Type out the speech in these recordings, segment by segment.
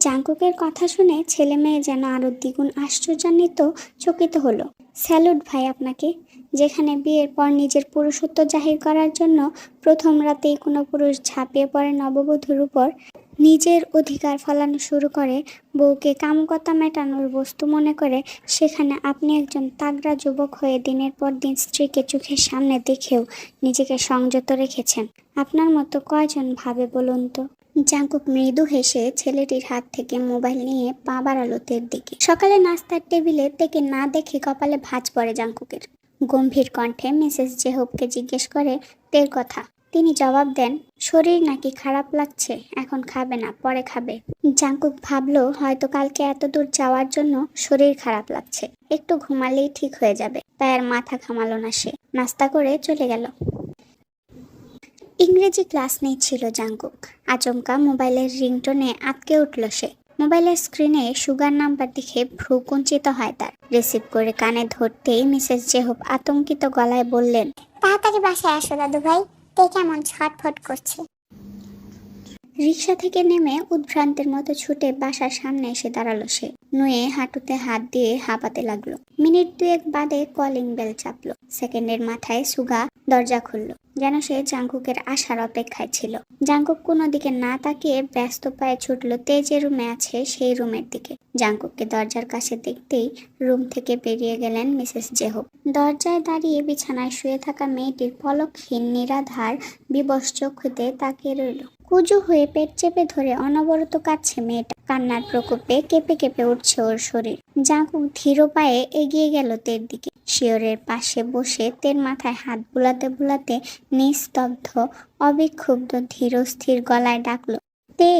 জাঙ্কুকের কথা শুনে ছেলে মেয়ে যেন আরও দ্বিগুণ আশ্চর্যান্বিত, চকিত হলো। স্যালুট ভাই আপনাকে। যেখানে বিয়ের পর নিজের পুরুষত্ব জাহির করার জন্য প্রথম রাতেই কোনো পুরুষ ঝাঁপিয়ে পড়ে নববধূর উপর, নিজের অধিকার ফলানো শুরু করে, বউকে কামকতা মেটানোর বস্তু মনে করে সেখানে আপনি একজন তাগড়া যুবক হয়ে দিনের পর দিন স্ত্রীকে চোখের সামনে দেখেও নিজেকে সংযত রেখেছেন। আপনার মতো কয়জন ভাবে বলুন তো? জাঙ্কুক মৃদু হেসে ছেলেটির হাত থেকে মোবাইল নিয়ে পা বাড়ালো তের দিকে। সকালে নাস্তার টেবিলে তেকে না দেখে কপালে ভাঁজ পড়ে জাঙ্কুকের গম্ভীর কণ্ঠে মিসেস জেহবকে জিজ্ঞেস করে, তের কথা? তিনি জবাব দেন, শরীর নাকি খারাপ লাগছে, এখন খাবে না, পরে খাবে। জাঙ্কুক ভাবলো, হয়তো কালকে এত দূর যাওয়ার জন্য শরীর খারাপ লাগছে, একটু ঘুমালেই ঠিক হয়ে যাবে। তাই আর মাথা ঘামালো না সে। নাস্তা করে চলে গেল। ইংরেজি ক্লাস নিচ্ছিল জাঙ্কুক আচমকা মোবাইলের রিংটোনে আটকে উঠল সে। মোবাইলের স্ক্রিনে সুগার নাম্বার দেখে ভ্রু কুঞ্চিত হয় তার। রিসিভ করে কানে ধরতেই মিসেস জেহব আতঙ্কিত গলায় বললেন তাড়াতাড়ি বাসায় আসো দাদু ভাই। তে কেমন ছটফট করছে। রিক্সা থেকে নেমে উদ্ভ্রান্তের মতো ছুটে বাসার সামনে এসে দাঁড়াল সে। নুয়ে হাঁটুতে হাত দিয়ে হাঁপাতে লাগল। মিনিট দুয়েক বাদে কলিং বেল চাপলো। সেকেন্ডের মাথায় সুগা দরজা খুললো, যেন সে জাঙ্কুকের আসার অপেক্ষায় ছিল। জাঙ্কুক কোনো দিকে না তাকিয়ে ব্যস্ত পায়ে ছুটলো, তে যে রুমে আছে সেই রুমের দিকে। জাঙ্কুককে দরজার কাছে দেখতেই রুম থেকে বেরিয়ে গেলেন মিসেস জেহব দরজায় দাঁড়িয়ে বিছানায় শুয়ে থাকা মেয়েটির পলকহীন নিরাধার বিবশ চক্ষুতে তাকিয়ে রইল। কুজু হয়ে পেট চেপে ধরে অনবরত কাচ্ছে মেয়েটা। কান্নার প্রকোপে কেঁপে কেঁপে উঠছে ওর শরীর। জাঁকুক ধীর পায়ে এগিয়ে গেল তের দিকে। শিওরের পাশে বসে তের মাথায় হাত বুলাতে বুলাতে নিস্তব্ধ, অবিক্ষুব্ধ ধীর স্থির গলায় ডাকলো, তে!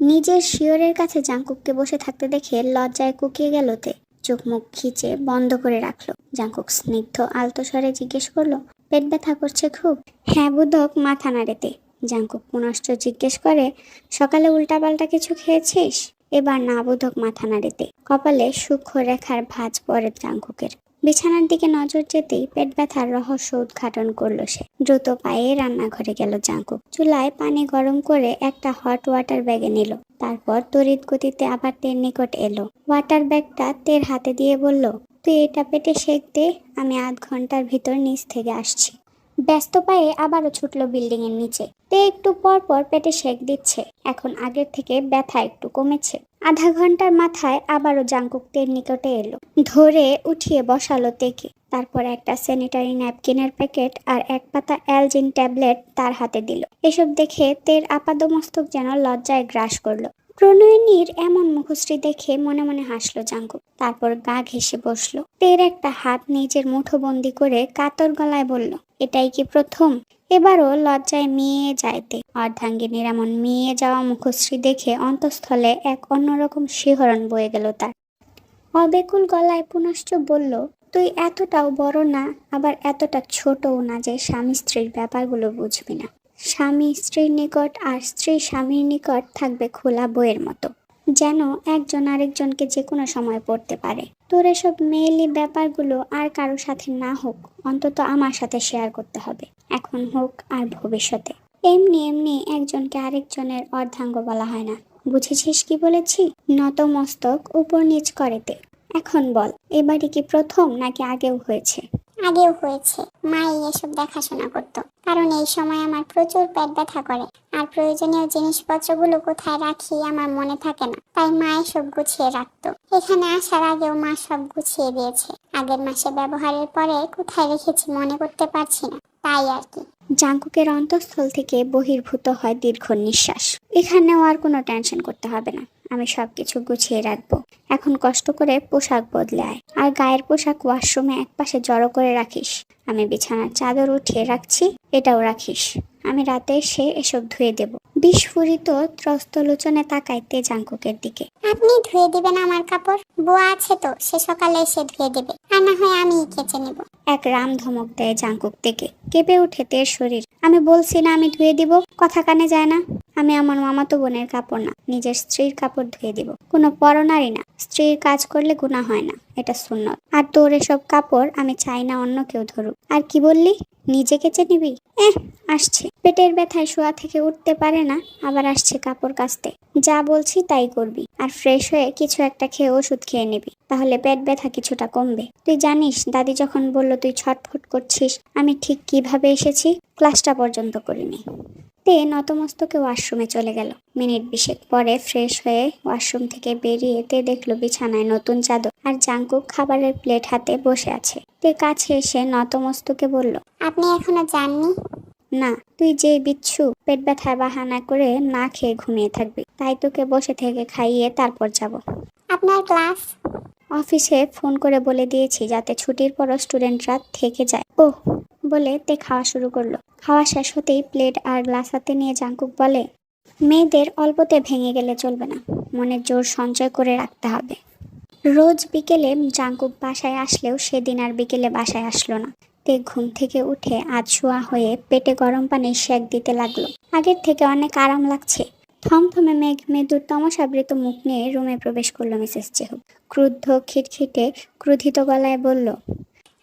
নিজের শিওরের কাছে জাঙ্কুককে বসে থাকতে দেখে লজ্জায় কুকিয়ে গেল তে। চোখ মুখ খিচে বন্ধ করে রাখল। জাঙ্কুক স্নিগ্ধ আলতো স্বরে জিজ্ঞেস করল, পেট ব্যথা করছে খুব? হ্যাঁ বুধক মাথা নাড়েতে। জাঙ্কুক পুনশ্চ জিজ্ঞেস করে, সকালে উল্টাপাল্টা কিছু খেয়েছিস? এবার না বোধক মাথা নাড়িতে। কপালে সূক্ষ্ম রেখার ভাঁজ পড়ে জাঙ্কুকের বিছানার দিকে নজর যেতেই পেট ব্যথার রহস্য উদ্ঘাটন করল সে। দ্রুত পায়ে রান্নাঘরে গেল জাঙ্কুক চুলায় পানি গরম করে একটা হট ওয়াটার ব্যাগে নিল। তারপর তড়িৎ গতিতে আবার তের নিকট এলো। ওয়াটার ব্যাগটা তের হাতে দিয়ে বলল, তুই এটা পেটে সেক দে, আমি আধ ঘণ্টার ভিতর নিচ থেকে আসছি। ব্যস্ত পায়ে আবারও ছুটলো বিল্ডিং এর নিচে। তে একটু পর পর পেটে সেঁক দিচ্ছে। এখন আগের থেকে ব্যথা একটু কমেছে। আধা ঘণ্টার মাথায় আবারও জাঙ্কুক তের নিকটে এলো। ধরে উঠিয়ে বসালো তেকে। তারপর একটা স্যানিটারি ন্যাপকিনের প্যাকেট আর এক পাতা অ্যালজিন ট্যাবলেট তার হাতে দিল। এসব দেখে তের আপাদমস্তক যেন লজ্জায় গ্রাস করল। প্রণয়নীর এমন মুখশ্রী দেখে মনে মনে হাসলো জাঙ্কুক তারপর গা ঘেসে বসল। তের একটা হাত নিজের মুঠোবন্দি করে কাতর গলায় বলল, এটাই কি প্রথম? এবারও লজ্জায় মেয়ে যাইতে। অর্ধাঙ্গিনীর এমন মেয়ে যাওয়া মুখশ্রী দেখে অন্তঃস্থলে এক অন্যরকম শিহরণ বয়ে গেল তার। অবেকুল গলায় পুনশ্চ বলল, তুই এতটাও বড় না, আবার এতটা ছোটও না যে স্বামী স্ত্রীর ব্যাপারগুলো বুঝবি না। স্বামী স্ত্রীর নিকট আর স্ত্রী স্বামীর নিকট থাকবে খোলা বইয়ের মতো। যেন একজন আরেকজনকে যে কোনো সময় পড়তে পারে। তোর এসব মেয়েলি ব্যাপারগুলো আর কারও সাথে না হোক, অন্তত আমার সাথে শেয়ার করতে হবে। এখন হোক আর ভবিষ্যতে। এমনি এমনি একজনকে আরেকজনের অর্ধাঙ্গ বলা হয় না। বুঝেছিস কি বলেছি? নতমস্তক উপর নিচ করেতে। এখন বল এবারই কি প্রথম নাকি আগেও হয়েছে? আগেও হয়েছে। মাই এসব দেখাশোনা করতো। কারণ এই সময় আমার প্রচুর পেট ব্যথা করে। আর প্রয়োজনীয় জিনিসপত্রগুলো কোথায় রাখি আমার মনে থাকে না। তাই মা এসব গুছিয়ে রাখতো। এখানে আসার আগেও মা সব গুছিয়ে দিয়েছে। আগের মাসে ব্যবহারের পরে কোথায় রেখেছি মনে করতে পারছি না। তাই আর কি। জাঙ্কুকের অন্তঃস্থল থেকে বহির্ভূত হয় দীর্ঘ নিঃশ্বাস। এখানেও আর কোনো টেনশন করতে হবে না। আমি সবকিছু গুছিয়ে রাখব। এখন কষ্ট করে পোশাক বদলে আয়। আর গায়ের পোশাক ওয়াশরুমে একপাশে জড়ো করে রাখিস। আমি বিছানার চাদর উঠিয়ে রাখছি এটাও রাখিস। আমি রাতে এসে এসব ধুয়ে দেব। বিস্ফোরিত ত্রস্ত লোচনে তাকাইতে জাঙ্কুকের দিকে। আপনি ধুয়ে দিবেন আমার কাপড়? বুয়া আছে তো সে সকালে এসে ধুয়ে দেবে। আর না হয় আমি কেচে নেব। এক রাম ধমক দেয় জাঙ্কুক থেকে। কেঁপে উঠে তের শরীর। আমি বলছি না আমি ধুয়ে দিব কথা কানে যায় না। আমি আমার মামাতো বোনের কাপড় না, নিজের স্ত্রীর কাপড় ধুয়ে দিব। কোনো পরনারী না, স্ত্রীর কাজ করলে গুণা হয় না, এটা সুন্নত। আর তোর এসব কাপড় আমি চাই না অন্য কেউ ধরুক। আর কি বললি? নিজে কেচে নিবি? এহ, আসছে। পেটের ব্যথায় শোয়া থেকে উঠতে পারে না, আবার আসছে কাপড় কাচতে। যা বলছি তাই করবি। আর ফ্রেশ হয়ে কিছু একটা খেয়ে ওষুধ খেয়ে নিবি। তাহলে পেট ব্যথা কিছুটা কমবে। তুই জানিস, দাদি যখন বলল তুই ছটফট করছিস, আমি ঠিক কীভাবে এসেছি? ক্লাসটা পর্যন্ত করিনি। তে নতমস্তকে ওয়াশরুমে চলে গেল। মিনিট বিশেক পরে ফ্রেশ হয়ে ওয়াশরুম থেকে বেরিয়ে তে দেখল বিছানায় নতুন চাদর আর জাঙ্কুক খাবারের প্লেট হাতে বসে আছে। তে কাছে এসে নতমস্তকে বলল আপনি এখনও যাননি? না তুই যে বিচ্ছু পেট ব্যথায় বাহানা করে না খেয়ে ঘুমিয়ে থাকবি। তাই তোকে বসে থেকে খাইয়ে তারপর যাব। আপনার ক্লাস? অফিসে ফোন করে বলে দিয়েছি যাতে ছুটির পরও স্টুডেন্টরা থেকে যায়। ও বলে তে খাওয়া শুরু করল। খাওয়া শেষ হতেই প্লেট আর গ্লাস হাতে নিয়ে জাঙ্কুক বলে, মেয়েদের অল্পতে ভেঙে গেলে চলবে না মনের জোর সঞ্চয় করে রাখতে হবে। রোজ বিকেলে জাঙ্কুক বাসায় আসলেও সেদিন আর বিকেলে বাসায় আসলো না। তে ঘুম থেকে উঠে আজ শোয়া হয়ে পেটে গরম পানি সেক দিতে লাগল। আগের থেকে অনেক আরাম লাগছে। থমথমে মেঘ মেদুর তমসাবৃত মুখ নিয়ে রুমে প্রবেশ করল মিসেস চেহু। ক্রুদ্ধ খিটখিটে ক্রোধিত গলায় বলল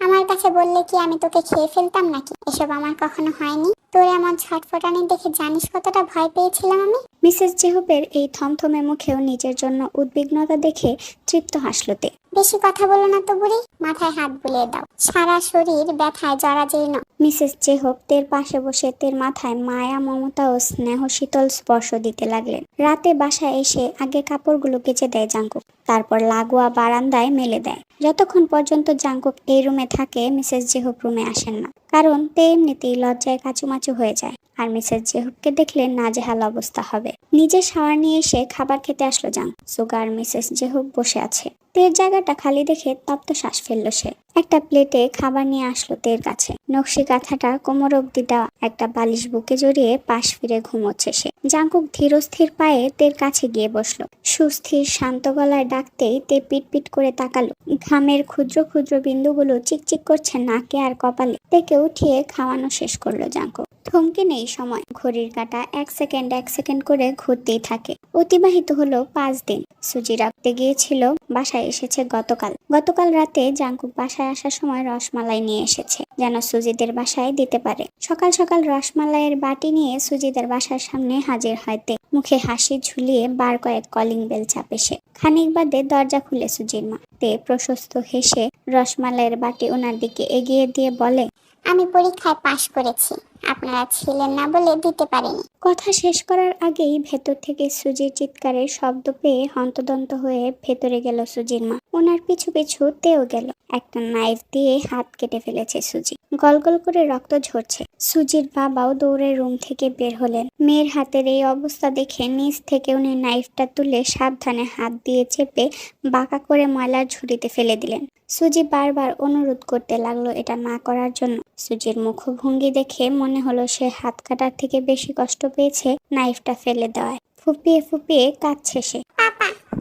আমার কাছে বললে কি আমি তোকে খেয়ে ফেলতাম নাকি? এসব আমার কখনো হয়নি। তোর এমন ছটফটানি দেখে জানিস কতটা ভয় পেয়েছিলাম আমি? মিসেস জেহুবের এই থমথমে মুখেও নিজের জন্য উদ্বিগ্নতা দেখে তৃপ্ত হাসলতে বেশি কথা বলো না তো বুড়ি মাথায় হাত বুলিয়ে দাও। সারা শরীর ব্যথায় জরাজীর্ণ। মিসেস জেহব তের পাশে বসে তের মাথায় মায়া মমতা ও স্নেহ শীতল স্পর্শ দিতে লাগলেন। রাতে বাসায় এসে আগে কাপড়গুলো কেচে দেয় জাঙ্কুক। তারপর লাগোয়া বারান্দায় মেলে দেয়। যতক্ষণ পর্যন্ত জাঙ্কুক এই রুমে থাকে, মিসেস জেহুব রুমে আসেন না। কারণ তে এমনিতেই লজ্জায় কাচুমাচু হয়ে যায়। আর মিসেস জেহুবকে দেখলে নাজেহাল অবস্থা হবে। নিজে শাওয়ার নিয়ে এসে খাবার খেতে আসলো জাং সুগার মিসেস জেহুব বসে আছে। তের জায়গাটা খালি দেখে তপ্ত শ্বাস ফেলল সে। একটা প্লেটে খাবার নিয়ে আসলো তের কাছে। নকশি কাঁথাটা কোমর অব্দি দেওয়া একটা বালিশ বুকে জড়িয়ে পাশ ফিরে ঘুমোচ্ছে সে। জাঙ্কুক ধীরস্থির পায়ে তের কাছে গিয়ে বসল। সুস্থির, শান্ত গলায় ডাকতেই তে পিট পিট করে তাকালো। ঘামের ক্ষুদ্র ক্ষুদ্র বিন্দুগুলো চিকচিক করছে নাকে আর কপালে। তেকে উঠিয়ে খাওয়ানো শেষ করল জাঙ্কুক। থমকে নেই সময়। ঘড়ির কাঁটা এক সেকেন্ড এক সেকেন্ড করে ঘুরতেই থাকে। অতিবাহিত হলো পাঁচ দিন। সুজি রাখতে গিয়েছিল, বাসায় এসেছে গতকাল। গতকাল রাতে জাঙ্কুক বাসায় আসার সময় রসমালাই নিয়ে এসেছে। যেন সুজিদের বাসায় দিতে পারে। সকাল সকাল রসমালাইয়ের বাটি নিয়ে সুজিদের বাসার সামনে হাজির হয়তে মুখে হাসি ঝুলিয়ে বার কয়েক কলিং বেল চাপে সে। খানিক বাদে দরজা খুলে সুজির মা। তে প্রশস্ত হেসে রসমালাইয়ের বাটি ওনার দিকে এগিয়ে দিয়ে বলে আমি পরীক্ষায় পাশ করেছি। আপনারা ছিলেন না বলে দিতে পারিনি। কথা শেষ করার আগেই ভেতর থেকে সুজির চিৎকারের শব্দ পেয়ে হন্তদন্ত হয়ে ভেতরে গেল সুজির মা। ওনার পিছু পিছু তেও গেল। একটা নাইফ দিয়ে হাত কেটে ফেলেছে সুজি গলগল করে রক্ত ঝরছে। সুজির বাবাও দৌড়ে রুম থেকে বের হলেন। মেয়ের হাতের এই অবস্থা দেখে নিচ থেকে উনি নাইফটা তুলে সাবধানে হাত দিয়ে চেপে বাঁকা করে ময়লার ঝুড়িতে ফেলে দিলেন। সুজি বারবার অনুরোধ করতে লাগল এটা না করার জন্য। সুজির মুখভঙ্গি দেখে মনে হলো সে হাত কাটার থেকে বেশি কষ্ট পেয়েছে নাইফটা ফেলে দেওয়ায়। ফুপিয়ে ফুপিয়ে কাঁদছে সে।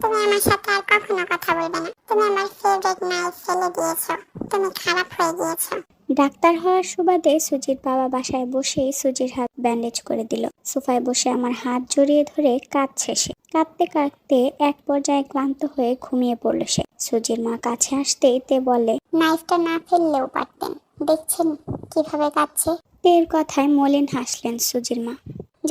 তুমি আমার সাথে আর কখনো কথা বলবে না। তুমি আমার ফেভারিট নাইফ ফেলে দিয়েছ। তুমি খারাপ হয়ে গিয়েছো। ডাক্তার হওয়ার সুবাদে সুজির বাবা বাসায় বসেই সুজির হাত ব্যান্ডেজ করে দিল। সোফায় বসে আমার হাত জড়িয়ে ধরে কাঁদছে সে। কাঁদতে কাঁদতে এক পর্যায়ে ক্লান্ত হয়ে ঘুমিয়ে পড়ল সে। সুজির মা কাছে আসতেই তে বলে নাইফটা না ফেললেও পারতেন। দেখছেন কীভাবে কাঁদছে? তের কথায় মলিন হাসলেন সুজির মা।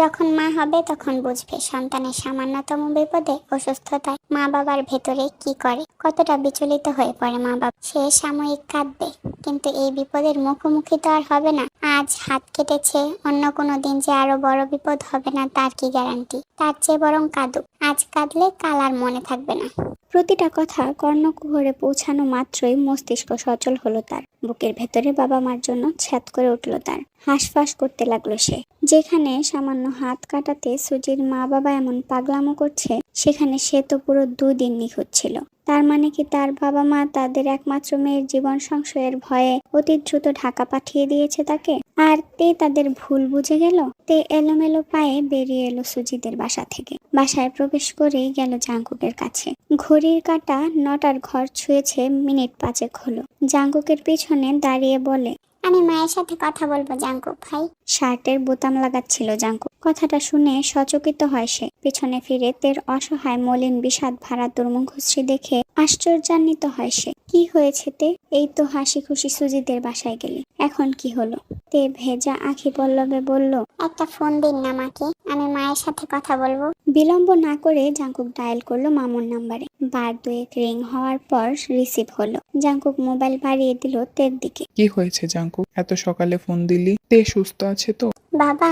যখন মা হবে তখন বুঝবে সন্তানের সামান্যতম বিপদে অসুস্থতায় মা বাবার ভেতরে কি করে। কতটা বিচলিত হয়ে পড়ে মা বাবা। সে সাময়িক কাঁদবে, কিন্তু এই বিপদের মুখোমুখি তো আর হবে না। আজ হাত কেটেছে, অন্য কোনো দিন যে আরও বড় বিপদ হবে না তার কি গ্যারান্টি? তার চেয়ে বরং কাঁদুক। আজ কাঁদলে কাল আর মনে থাকবে না। প্রতিটা কথা কর্ণকুহরে পৌঁছানো মাত্রই মস্তিষ্ক সচল হলো তার। বুকের ভেতরে বাবা মার জন্য ছ্যাদ করে উঠল তার। হাঁসফাঁস করতে লাগল সে। যেখানে সামান্য হাত কাটাতে সুজির মা বাবা এমন পাগলামো করছে, সেখানে সে তো পুরো দুদিন নিখোঁজ ছিল। তার মানে কি তার বাবা মা তাদের একমাত্র মেয়ের জীবন সংশয়ের ভয়ে অতি দ্রুত ঢাকা পাঠিয়ে দিয়েছে তাকে? আর তে তাদের ভুল বুঝে গেল? তে এলোমেলো পায়ে বেরিয়ে এলো সুজিদের বাসা থেকে। বাসায় প্রবেশ করেই গেল জাঙ্কুকের কাছে। ঘড়ির কাঁটা নটার ঘর ছুঁয়েছে মিনিট পাঁচেক হলো। জাঙ্কুকের পিছনে দাঁড়িয়ে বলে আমি মায়ের সাথে কথা বলব, জাঙ্কুক ভাই। শার্টের বোতাম লাগাচ্ছিল জাঙ্কু কথাটা শুনে সচকিত হয় সে। পিছনে ফিরে তের অসহায় মলিন বিষাদ ভাড়া দুর্মুখশ্রী দেখে আশ্চর্যান্বিত হয় সে। কি হয়েছে তে? এই তো হাসি খুশি সুজিদের বাসায় গেলি। এখন কি হলো? তে ভেজা আখি পল্লবে বলল একটা ফোন দিন না মাকে আমি মায়ের সাথে কথা বলব। বিলম্ব না করে জাঙ্কুক ডায়াল করল মামুর নাম্বারে। বার দুয়েক রিং হওয়ার পর রিসিভ হলো। জাঙ্কুক মোবাইল বাড়িয়ে দিল তের দিকে। কি হয়েছে জাঙ্কু এত সকালে ফোন দিলি? তে সুস্থ আছে তো? বাবা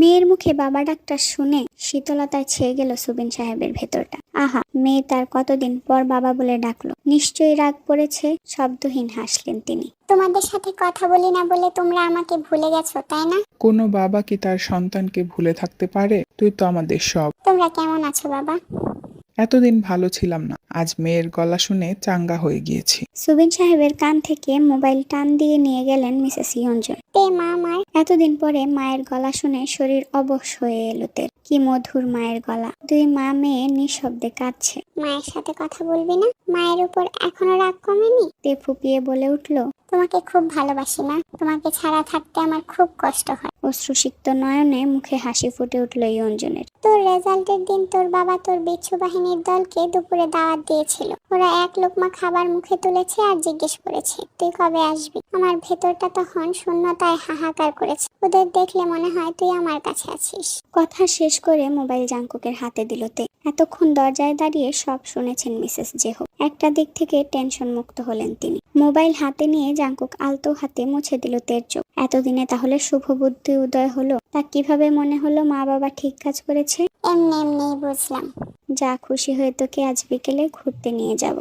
মেয়ের মুখে বাবা ডাক্তার শুনে শীতলতায় ছেয়ে গেল সুবিন সাহেবের ভেতরটা। আহা মেয়ে তার কতদিন পর বাবা বলে ডাকলো? নিশ্চয়ই রাগ পড়েছে শব্দহীন হাসলেন তিনি। তোমাদের সাথে কথা বলি না বলে তোমরা আমাকে ভুলে গেছো তাই না? কোনো বাবা কি তার সন্তানকে ভুলে থাকতে পারে? তুই তো আমাদের সব। তোমরা কেমন আছো বাবা? এতদিন ভালো ছিলাম না আজ মেয়ের গলা শুনে চাঙ্গা হয়ে গিয়েছি। সুবিন সাহেবের কান থেকে মোবাইল টান দিয়ে নিয়ে গেলেন মিসেস ইয়ঞ্জন। তে মা মায়ের এতদিন পরে মায়ের গলা শুনে শরীর অবশ হয়ে এলো তের। কি মধুর মায়ের গলা। দুই মা মেয়ে নিঃশব্দে কাঁদছে। মায়ের সাথে কথা বলবি না? মায়ের উপর এখনও রাগ কমেনি? তে ফুপিয়ে বলে উঠল তোমাকে খুব ভালোবাসি মা। তোমাকে ছাড়া থাকতে আমার খুব কষ্ট হয়। অশ্রুসিক্ত নয়নে মুখে হাসি ফুটে উঠল এই অঞ্জনের। তোর রেজাল্টের দিন তোর বাবা তোর বিচ্ছু বাহিনীর দলকে দুপুরে দাওয়াত দিয়েছিল। ওরা এক লোকমা খাবার মুখে তুলেছে আর জিজ্ঞেস করেছে তুই কবে আসবি? আমার ভেতরটা তখন শূন্যতায় হাহাকার করেছে। ওদের দেখলে মনে হয় তুই আমার কাছে আছিস। কথা শেষ করে মোবাইল জাঙ্কুকের হাতে দিল তে। এতক্ষণ দরজায় দাঁড়িয়ে সব শুনেছেন মিসেস জেহো। একটা দিক থেকে টেনশন মুক্ত হলেন তিনি। মোবাইল হাতে নিয়ে জাঙ্কুক আলতো হাতে মুছে দিল তের চোখ। এতদিনে তাহলে শুভ বুদ্ধি উদয় হলো? তা কীভাবে মনে হলো মা বাবা ঠিক কাজ করেছে? এমনি এমনি বুঝলাম। যা খুশি হয়ে তোকে আজ বিকেলে ঘুরতে নিয়ে যাব।